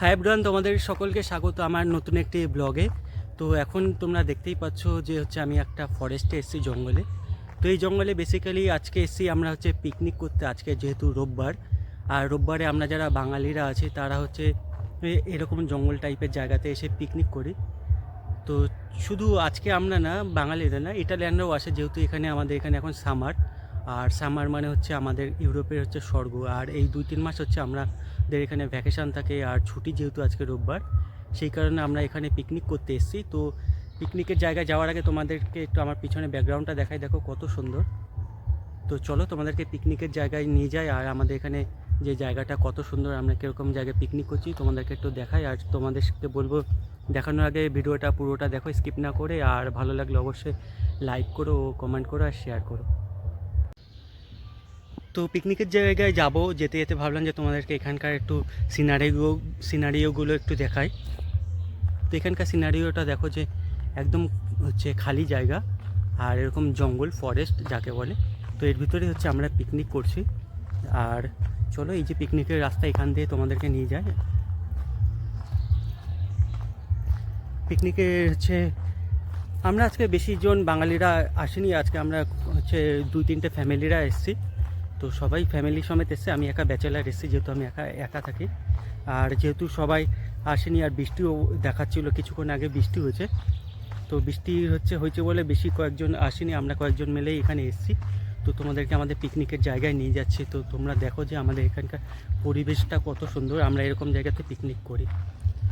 High bran তোমাদের সকলকে স্বাগত আমার নতুন একটি ব্লগে। তো এখন তোমরা দেখতেই পাচ্ছ যে হচ্ছে আমি একটা ফরেস্টে এসেছি জঙ্গলে। তো এই জঙ্গলে বেসিক্যালি আজকে এসেছি, আমরা হচ্ছে পিকনিক করতে আজকে যেহেতু রোববার। আর রোববারে আমরা যারা বাঙালিরা আছি, তারা হচ্ছে এরকম জঙ্গল টাইপের জায়গাতে এসে পিকনিক করি। তো শুধু আজকে আমরা না, বাঙালিরা না, ইটালিয়ানরাও আসে যেহেতু এখানে, আমাদের এখানে এখন সামার আর সামার মানে হচ্ছে আমাদের ইউরোপের হচ্ছে স্বর্গ। আর এই দুই তিন মাস হচ্ছে আমাদের এখানে ভ্যাকেশান থাকে আর ছুটি যেহেতু আজকে রোববার, সেই কারণে আমরা এখানে পিকনিক করতে এসেছি। তো পিকনিকের জায়গায় যাওয়ার আগে তোমাদেরকে একটু আমার পিছনে ব্যাকগ্রাউন্ডটা দেখাই। দেখো কত সুন্দর। তো চলো তোমাদেরকে পিকনিকের জায়গায় নিয়ে যাই আর আমাদের এখানে যে জায়গাটা কত সুন্দর, আমরা কীরকম জায়গায় পিকনিক করছি, তোমাদেরকে একটু দেখাই। আর তোমাদেরকে বলব, দেখানোর আগে ভিডিওটা, পুরোটা দেখো স্কিপ না করে। আর ভালো লাগলে অবশ্যই লাইক করো কমেন্ট করো আর শেয়ার করো। তো পিকনিকের জায়গায় যাব, যেতে যেতে ভাবলাম যে তোমাদেরকে এখানকার একটু সিনারিও সিনারিওগুলো একটু দেখাই। তো এখানকার সিনারিওটা দেখো যে একদম হচ্ছে খালি জায়গা, আর এরকম জঙ্গল ফরেস্ট যাকে বলে। তো এর ভিতরে হচ্ছে আমরা পিকনিক করছি। আর চলো এই যে পিকনিকের রাস্তা এখান দিয়ে তোমাদেরকে নিয়ে যায় পিকনিকে হচ্ছে আমরা আজকে বেশি জন বাঙালিরা আসেনি, আজকে আমরা হচ্ছে দুই তিনটে ফ্যামিলিরা এসেছি। তো সবাই ফ্যামিলি সমেত এসছে আমি একা ব্যাচেলার এসেছি, যেহেতু আমি একা একা থাকি। আর যেহেতু সবাই আসেনি আর বৃষ্টিও দেখাচ্ছিল, কিছুক্ষণ আগে বৃষ্টি হয়েছে। তো বৃষ্টি হচ্ছে, হয়েছে বলে বেশি কয়েকজন আসেনি, আমরা কয়েকজন মিলেই এখানে এসেছি। তো তোমাদেরকে আমাদের পিকনিকের জায়গায় নিয়ে যাচ্ছি। তো তোমরা দেখো যে আমাদের এখানকার পরিবেশটা কত সুন্দর, আমরা এরকম জায়গাতে পিকনিক করি।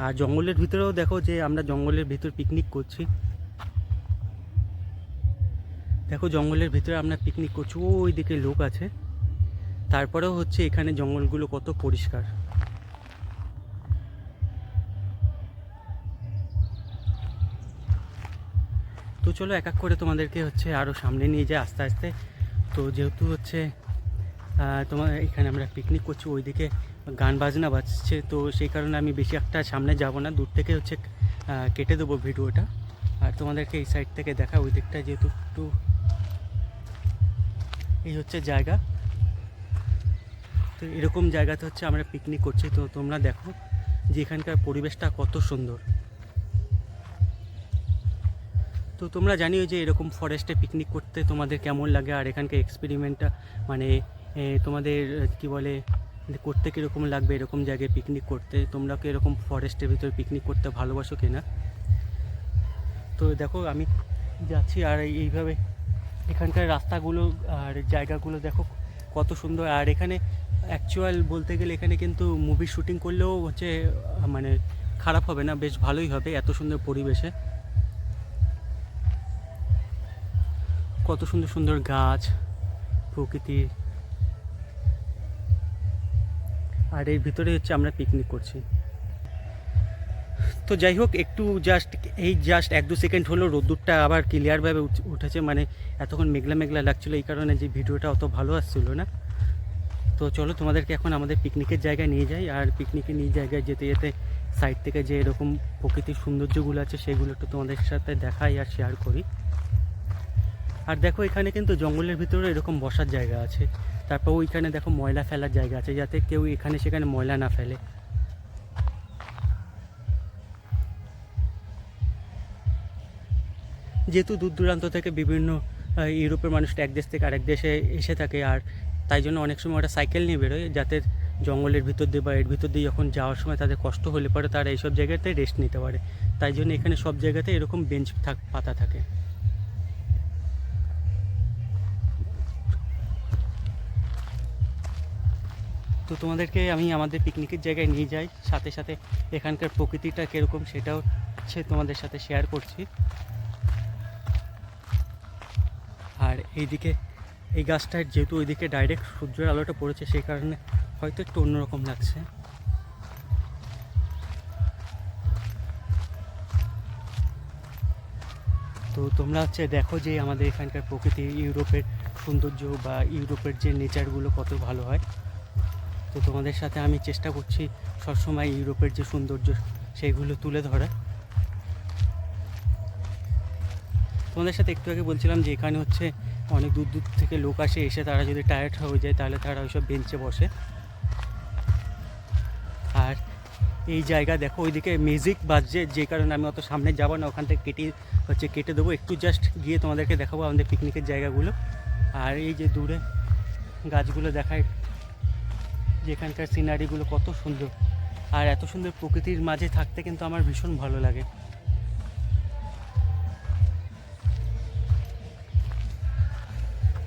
আর জঙ্গলের ভিতরেও দেখো যে আমরা জঙ্গলের ভিতর পিকনিক করছি। দেখো জঙ্গলের ভিতরে আমরা পিকনিক করছি ওই দিকে লোক আছে। তারপরেও হচ্ছে এখানে জঙ্গলগুলো কত পরিষ্কার। তো চলো এক এক করে তোমাদেরকে হচ্ছে আরও সামনে নিয়ে যায় আস্তে আস্তে। তো যেহেতু হচ্ছে তোমার এখানে আমরা পিকনিক করছি, ওইদিকে গান বাজনা বাজছে, তো সেই কারণে আমি বেশি একটা সামনে যাব না, দূর থেকে হচ্ছে কেটে দেবো ভিডিওটা। আর তোমাদেরকে এই সাইড থেকে দেখা, ওই দিকটা যেহেতু একটু এই হচ্ছে জায়গা। তো এরকম জায়গাতে হচ্ছে আমরা পিকনিক করছি। তো তোমরা দেখো যে এখানকার পরিবেশটা কত সুন্দর। তো তোমরা জানিও যে এরকম ফরেস্টে পিকনিক করতে তোমাদের কেমন লাগে? আর এখানকার এক্সপেরিমেন্টটা মানে তোমাদের, কি বলে, করতে কীরকম লাগবে? এরকম জায়গায় পিকনিক করতে। তোমরা কি এরকম ফরেস্টের ভিতরে পিকনিক করতে ভালোবাসো কিনা? তো দেখো আমি যাচ্ছি আর এইভাবে এখানকার রাস্তাগুলো আর জায়গাগুলো দেখো কত সুন্দর। আর এখানে অ্যাকচুয়াল বলতে গেলে এখানে কিন্তু মুভি শুটিং করলেও হচ্ছে মানে খারাপ হবে না, বেশ ভালোই হবে, এত সুন্দর পরিবেশে। কত সুন্দর সুন্দর গাছ প্রকৃতি আর এর ভিতরে হচ্ছে আমরা পিকনিক করছি। তো যাই হোক, একটু জাস্ট এই জাস্ট এক দু সেকেন্ড হলো, রোদ্দুরটা আবার ক্লিয়ারভাবে উঠেছে মানে এতক্ষণ মেঘলা মেঘলা লাগছিল, এই কারণে যে ভিডিওটা অত ভালো আসছিল না। তো চলো তোমাদেরকে এখন আমাদের পিকনিকের জায়গায় নিয়ে যাই। আর পিকনিকে নিয়ে জায়গায় যেতে যেতে সাইড থেকে যে এরকম প্রকৃতির সৌন্দর্যগুলো আছে, সেগুলো একটু তোমাদের সাথে দেখাই আর শেয়ার করি। আর দেখো এখানে কিন্তু জঙ্গলের ভিতরে এরকম বসার জায়গা আছে। তারপর ওইখানে দেখো ময়লা ফেলার জায়গা আছে, যাতে কেউ এখানে সেখানে ময়লা না ফেলে। যেহেতু দূর দূরান্ত থেকে বিভিন্ন ইউরোপের মানুষটা এক দেশ থেকে আরেক দেশে এসে থাকে, আর তাই জন্য অনেক সময় ওরা সাইকেল নিয়ে বেরোয়, যাতে জঙ্গলের ভিতর দিয়ে বা এর ভিতর দিয়ে যখন যাওয়ার সময় তাদের কষ্ট হলে পরে তারা এইসব জায়গাতে রেস্ট নিতে পারে। তাই জন্য এখানে সব জায়গাতে এরকম বেঞ্চ থাক, পাতা থাকে। তো তোমাদেরকে আমি আমাদের পিকনিকের জায়গায় নিয়ে যাই, সাথে সাথে এখানকার প্রকৃতিটা কীরকম সেটাও হচ্ছে তোমাদের সাথে শেয়ার করছি। আর এইদিকে এই গাছটার যেহেতু ওইদিকে ডাইরেক্ট সূর্যের আলোটা পড়েছে, সেই কারণে হয়তো একটু অন্যরকম লাগছে। তো তোমরা হচ্ছে দেখো যে আমাদের এখানকার প্রকৃতি, ইউরোপের সৌন্দর্য বা ইউরোপের যে নেচারগুলো কত ভালো হয়। তো তোমাদের সাথে আমি চেষ্টা করছি সবসময় ইউরোপের যে সৌন্দর্য সেইগুলো তুলে ধরা তোমাদের সাথে একটু আগে বলছিলাম যে এখানে হচ্ছে অনেক দূর দূর থেকে লোক আসে, এসে তারা যদি টায়ার্ড হয়ে যায়, তাহলে তারা ওইসব বেঞ্চে বসে। আর এই জায়গা দেখো, ওইদিকে মিউজিক বাজছে, যে কারণে আমি অত সামনে যাব না, ওখান থেকে কেটে, হচ্ছে কেটে দেবো। একটু জাস্ট গিয়ে তোমাদেরকে দেখাবো আমাদের পিকনিকের জায়গাগুলো। আর এই যে দূরে গাছগুলো দেখায়, যেখানকার সিনারিগুলো কত সুন্দর। আর এত সুন্দর প্রকৃতির মাঝে থাকতে কিন্তু আমার ভীষণ ভালো লাগে।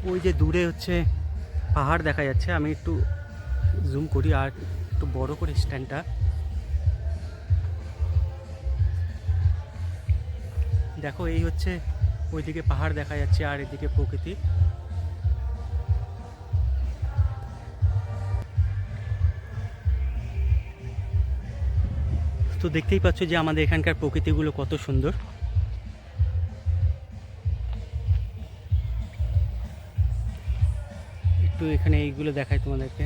ওই যে দূরে হচ্ছে পাহাড় দেখা যাচ্ছে। আমি একটু জুম করি আর একটু বড় করে স্ট্যান্ডটা দেখো, এই হচ্ছে ওইদিকে পাহাড় দেখা যাচ্ছে আর এদিকে প্রকৃতি। তো দেখতেই পাচ্ছ যে আমাদের এখানকার প্রকৃতিগুলো কত সুন্দর। একটু এখানে এইগুলো দেখাই তোমাদেরকে।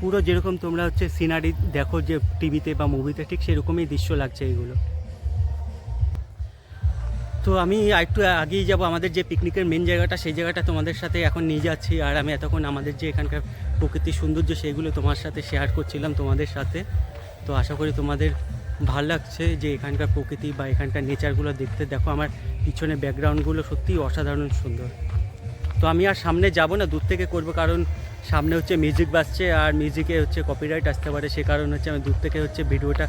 পুরো যেরকম তোমরা হচ্ছে সিনারি দেখো যে টিভিতে বা মুভিতে ঠিক সেরকমই দৃশ্য লাগছে এইগুলো। তো আমি একটু আগেই যাব, আমাদের যে পিকনিকের মেন জায়গাটা, সেই জায়গাটা তোমাদের সাথে এখন নিয়ে যাচ্ছি। আর আমি এতক্ষণ আমাদের যে এখানকার প্রকৃতির সৌন্দর্য সেইগুলো তোমার সাথে শেয়ার করছিলাম তোমাদের সাথে। তো আশা করি তোমাদের ভালো লাগছে যে এখানকার প্রকৃতি বা এখানকার নেচারগুলো দেখতে। দেখো, আমার পিছনে ব্যাকগ্রাউন্ডগুলো সত্যিই অসাধারণ সুন্দর। তো আমি আর সামনে যাব না, দূর থেকে করব, কারণ সামনে হচ্ছে মিউজিক বাজছে আর মিউজিকে হচ্ছে কপিরাইট আসতে পারে। সে কারণ হচ্ছে আমি দূর থেকে হচ্ছে ভিডিওটা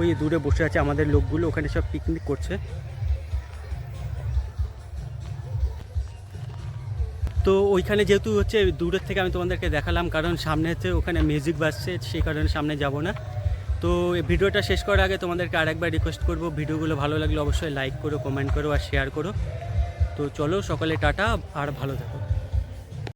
ওই দূরে বসে আছে, আমাদের লোকগুলো ওখানে সব পিকনিক করছে। তো ওইখানে যেহেতু হচ্ছে দূরের থেকে আমি তোমাদেরকে দেখালাম, কারণ সামনে হচ্ছে ওখানে মিউজিক বাজছে সেই কারণে সামনে যাব না। তো ভিডিওটা শেষ করার আগে তোমাদেরকে আরেকবার রিকোয়েস্ট করব। ভিডিওগুলো ভালো লাগলে অবশ্যই লাইক করো কমেন্ট করো আর শেয়ার করো। তো চলো, সকালে টাটা আর ভালো থাকো।